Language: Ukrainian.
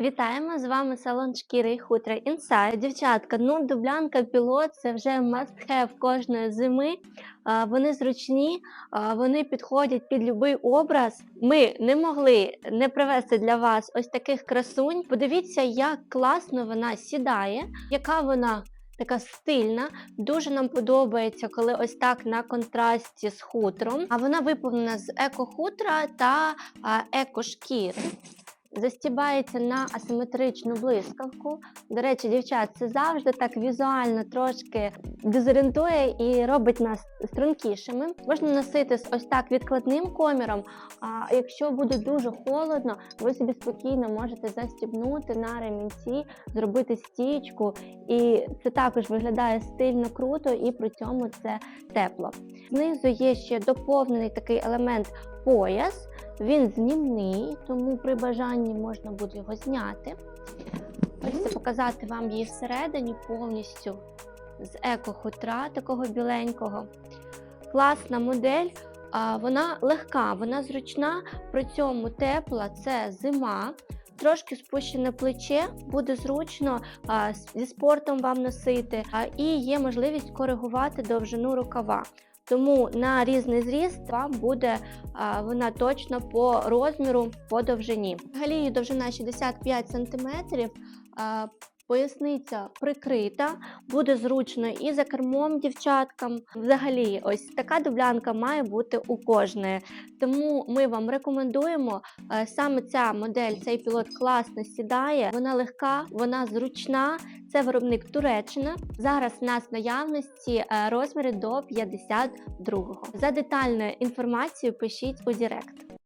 Вітаємо з вами салон шкіри і хутра Інсайд. Дівчатка, ну дублянка пілот це вже must have кожної зими. Вони зручні, вони підходять під будь-який образ. Ми не могли не привезти для вас ось таких красунь. Подивіться, як класно вона сідає, яка вона. Така стильна, дуже нам подобається, коли ось так на контрасті з хутром. А вона виповнена з еко-хутра та а, еко-шкіри. Застібається на асиметричну блискавку. До речі, дівчат, це завжди так візуально трошки дезорієнтує і робить нас стрункішими. Можна носити з ось так відкладним коміром. А якщо буде дуже холодно, ви собі спокійно можете застібнути на ремінці, зробити стічку, і це також виглядає стильно круто, і при цьому це тепло. Знизу є ще доповнений такий елемент пояс. Він знімний, тому при бажанні можна буде його зняти. Хочеться показати вам її всередині повністю з еко-хутра, такого біленького. Класна модель, вона легка, вона зручна, при цьому тепла, це зима. Трошки спущене плече, буде зручно а, зі спортом вам носити, а, і є можливість коригувати довжину рукава. Тому на різний зріст вам буде вона точно по розміру, по довжині. Взагалі її довжина 65 см. Поясниця прикрита, буде зручно і за кермом дівчаткам. Взагалі, ось така дублянка має бути у кожної. Тому ми вам рекомендуємо е, саме ця модель, цей пілот класно сідає. Вона легка, вона зручна. Це виробник Туреччина. Зараз в нас в наявності е, розміри до 52-го. За детальною інформацією пишіть у Директ.